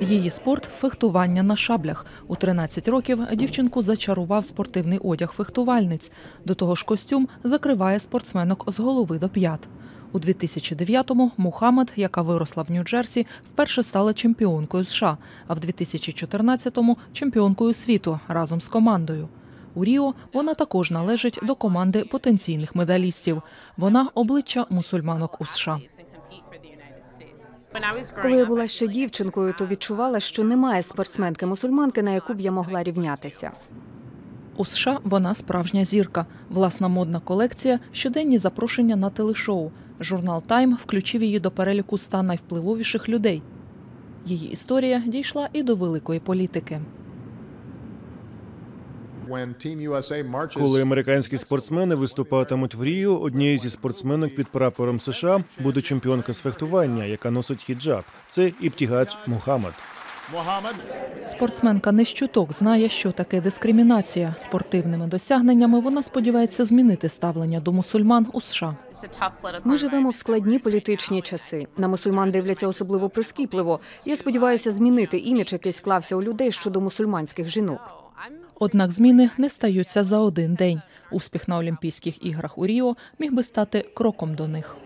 Її спорт фехтування на шаблях. У 13 років дівчинку зачарував спортивний одяг фехтувальниць. До того ж, костюм закриває спортсменок з голови до п'ят. У 2009-му Мухаммед, яка виросла в Нью-Джерсі, вперше стала чемпіонкою США, а в 2014-му – чемпіонкою світу разом з командою. У Ріо вона також належить до команди потенційних медалістів. Вона обличчя мусульманок у США. Коли я була ще дівчинкою, то відчувала, що немає спортсменки-мусульманки, на яку б я могла рівнятися. У США вона справжня зірка. Власна модна колекція, щоденні запрошення на телешоу. Журнал Тайм включив її до переліку ста найвпливовіших людей. Її історія дійшла і до великої політики. Коли американські спортсмени виступатимуть в Ріо, однією зі спортсменок під прапором США буде чемпіонка з фехтування, яка носить хіджаб. Це Іптігач Мухаммад. Спортсменка не з чуток знає, що таке дискримінація. Спортивними досягненнями вона сподівається змінити ставлення до мусульман у США. Ми живемо в складні політичні часи. На мусульман дивляться особливо прискіпливо. Я сподіваюся змінити імідж, який склався у людей щодо мусульманських жінок. Однак зміни не стаються за один день. Успіх на Олімпійських іграх у Ріо міг би стати кроком до них.